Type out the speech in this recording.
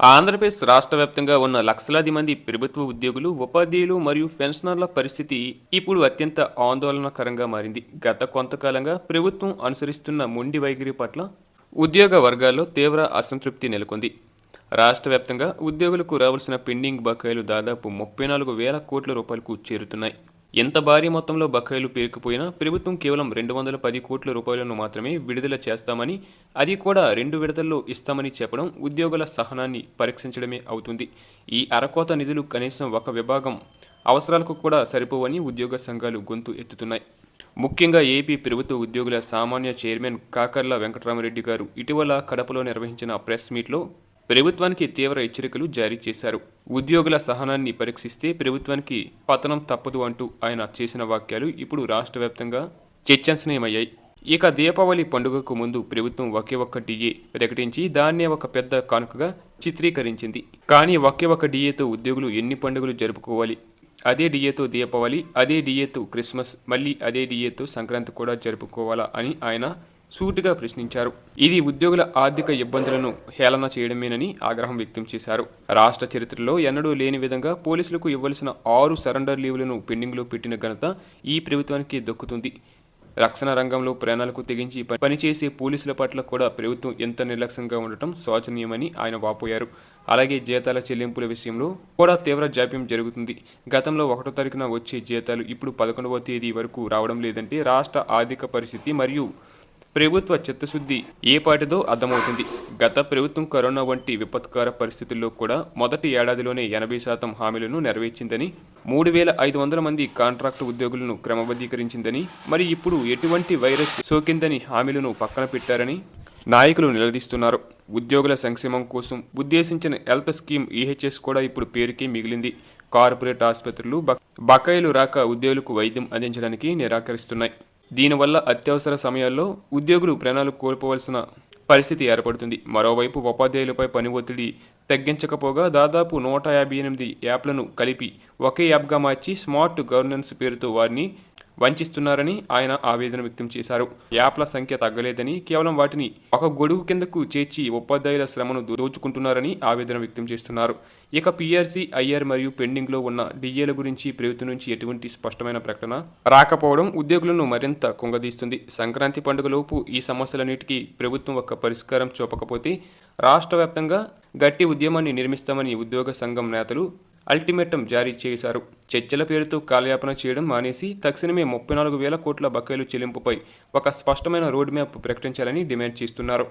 ఆంధ్రప్రదేశ్ రాష్ట్ర వ్యాప్తంగా ఉన్న లక్షలాది మంది ప్రభుత్వ ఉద్యోగులు ఉపాధ్యాయులు మరియు పెన్షనర్ల పరిస్థితి ఇప్పుడు అత్యంత ఆందోళనకరంగా మారింది. గత కొంతకాలంగా ప్రభుత్వం అనుసరిస్తున్న మొండి వైఖరి పట్ల ఉద్యోగ వర్గాల్లో తీవ్ర అసంతృప్తి నెలకొంది. రాష్ట్ర వ్యాప్తంగా ఉద్యోగులకు రావాల్సిన పెండింగ్ బకాయిలు దాదాపు ముప్పై నాలుగు వేల కోట్ల రూపాయలకు చేరుతున్నాయి. ఎంత భారీ మొత్తంలో బకాయిలు పేరుకుపోయినా ప్రభుత్వం కేవలం రెండు వందల పది కోట్ల రూపాయలను మాత్రమే విడుదల చేస్తామని అది కూడా రెండు విడతల్లో ఇస్తామని చెప్పడం ఉద్యోగుల సహనాన్ని పరీక్షించడమే అవుతుంది. ఈ అరకోత నిధులు కనీసం ఒక విభాగం అవసరాలకు కూడా సరిపోవని ఉద్యోగ సంఘాలు గొంతు ఎత్తుతున్నాయి. ముఖ్యంగా ఏపీ ప్రభుత్వ ఉద్యోగుల సామాన్య చైర్మన్ కాకర్ల వెంకటరామరెడ్డి గారు ఇటీవల కడపలో నిర్వహించిన ప్రెస్ మీట్లో ప్రభుత్వానికి తీవ్ర హెచ్చరికలు జారీ చేశారు. ఉద్యోగుల సహనాన్ని పరీక్షిస్తే ప్రభుత్వానికి పతనం తప్పదు అంటూ ఆయన చేసిన వాక్యాలు ఇప్పుడు రాష్ట్ర వ్యాప్తంగా చర్చనీయమయ్యాయి. ఇక దీపావళి పండుగకు ముందు ప్రభుత్వం ఒకే ఒక్క డిఏ ప్రకటించి దాన్నే ఒక పెద్ద కానుకగా చిత్రీకరించింది. కానీ ఒకే ఒక్క డిఏతో ఉద్యోగులు ఎన్ని పండుగలు జరుపుకోవాలి? అదే డిఏతో దీపావళి అదే డిఏతో క్రిస్మస్ మళ్ళీ అదే డిఏతో సంక్రాంతి కూడా జరుపుకోవాలా అని ఆయన సూటిగా ప్రశ్నించారు. ఇది ఉద్యోగుల ఆర్థిక ఇబ్బందులను హేళన చేయడమేనని ఆగ్రహం వ్యక్తం చేశారు. రాష్ట్ర చరిత్రలో ఎన్నడూ లేని విధంగా పోలీసులకు ఇవ్వాల్సిన ఆరు సరెండర్ లీవులను పెండింగ్లో పెట్టిన ఘనత ఈ ప్రభుత్వానికి దక్కుతుంది. రక్షణ రంగంలో ప్రాణాలకు తెగించి పనిచేసే పోలీసుల పట్ల కూడా ప్రభుత్వం ఎంత నిర్లక్ష్యంగా ఉండటం శోచనీయమని ఆయన వాపోయారు. అలాగే జీతాల చెల్లింపుల విషయంలో కూడా తీవ్ర జాప్యం జరుగుతుంది. గతంలో ఒకటో తారీఖున వచ్చే జీతాలు ఇప్పుడు పదకొండవ తేదీ వరకు రావడం లేదంటే రాష్ట్ర ఆర్థిక పరిస్థితి మరియు ప్రభుత్వ చిత్తశుద్ధి ఏ పాటిదో అర్థమవుతుంది. గత ప్రభుత్వం కరోనా వంటి విపత్కర పరిస్థితుల్లో కూడా మొదటి ఏడాదిలోనే ఎనభై శాతం హామీలను నెరవేర్చిందని మూడు వేల ఐదు వందల మంది కాంట్రాక్టు ఉద్యోగులను క్రమబద్ధీకరించిందని మరి ఇప్పుడు ఎటువంటి వైరస్ సోకిందని హామీలను పక్కన పెట్టారని నాయకులు నిలదీస్తున్నారు. ఉద్యోగుల సంక్షేమం కోసం ఉద్దేశించిన హెల్త్ స్కీమ్ ఈహెచ్ఎస్ కూడా ఇప్పుడు పేరుకే మిగిలింది. కార్పొరేట్ ఆసుపత్రులు బకాయిలు రాక ఉద్యోగులకు వైద్యం అందించడానికి నిరాకరిస్తున్నాయి. దీనివల్ల అత్యవసర సమయాల్లో ఉద్యోగులు ప్రాణాలు కోల్పోవలసిన పరిస్థితి ఏర్పడుతుంది. మరోవైపు ఉపాధ్యాయులపై పని ఒత్తిడి తగ్గించకపోగా దాదాపు నూట యాభై ఎనిమిది యాప్లను కలిపి ఒకే యాప్గా మార్చి స్మార్ట్ గవర్నెన్స్ పేరుతో వారిని వంచిస్తున్నారని ఆయన ఆవేదన వ్యక్తం చేశారు. యాప్ల సంఖ్య తగ్గలేదని కేవలం వాటిని ఒక గొడుగు కిందకు చేర్చి ఉపాధ్యాయుల శ్రమను దోచుకుంటున్నారని ఆవేదన వ్యక్తం చేస్తున్నారు. ఇక పీఆర్సీ ఐఆర్ మరియు పెండింగ్లో ఉన్న డిఏల గురించి ప్రభుత్వం నుంచి ఎటువంటి స్పష్టమైన ప్రకటన రాకపోవడం ఉద్యోగులను మరింత కుంగదీస్తుంది. సంక్రాంతి పండుగలోపు ఈ సమస్యలన్నిటికీ ప్రభుత్వం ఒక పరిష్కారం చూపకపోతే రాష్ట్ర వ్యాప్తంగా గట్టి ఉద్యమాన్ని నిర్మిస్తామని ఉద్యోగ సంఘం నేతలు అల్టిమేటం జారీ చేశారు. చర్చల పేరుతో కాలయాపన చేయడం మానేసి తక్షణమే ముప్పై నాలుగు వేల కోట్ల బకాయిలు చెల్లింపుపై ఒక స్పష్టమైన రోడ్ మ్యాప్ ప్రకటించాలని డిమాండ్ చేస్తున్నారు.